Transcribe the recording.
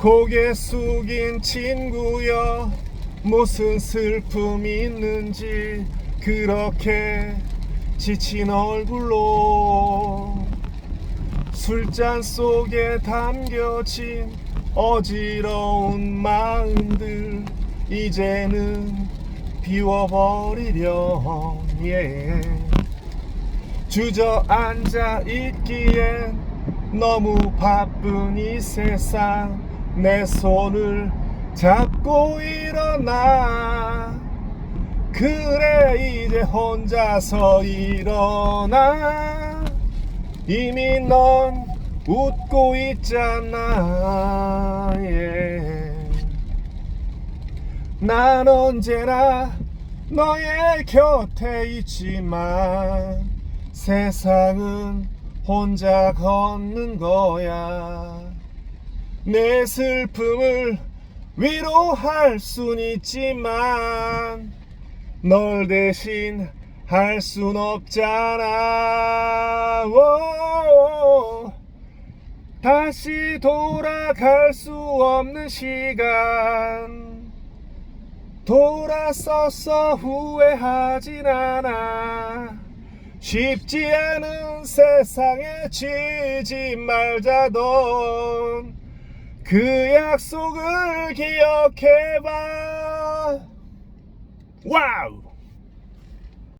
고개 숙인 친구여 무슨 슬픔이 있는지 그렇게 지친 얼굴로 술잔 속에 담겨진 어지러운 마음들 이제는 비워버리렴 예. 주저앉아 있기엔 너무 바쁜 이 세상 내 손을 잡고 일어나. 그래 이제 혼자서 일어나. 이미 넌 웃고 있잖아. 예. 난 언제나 너의 곁에 있지만 세상은 혼자 걷는 거야 내 슬픔을 위로할 순 있지만 널 대신 할 순 없잖아. 오, 다시 돌아갈 수 없는 시간. 돌아서서 후회하진 않아. 쉽지 않은 세상에 지지 말자던 그 약속을 기억해봐. 와우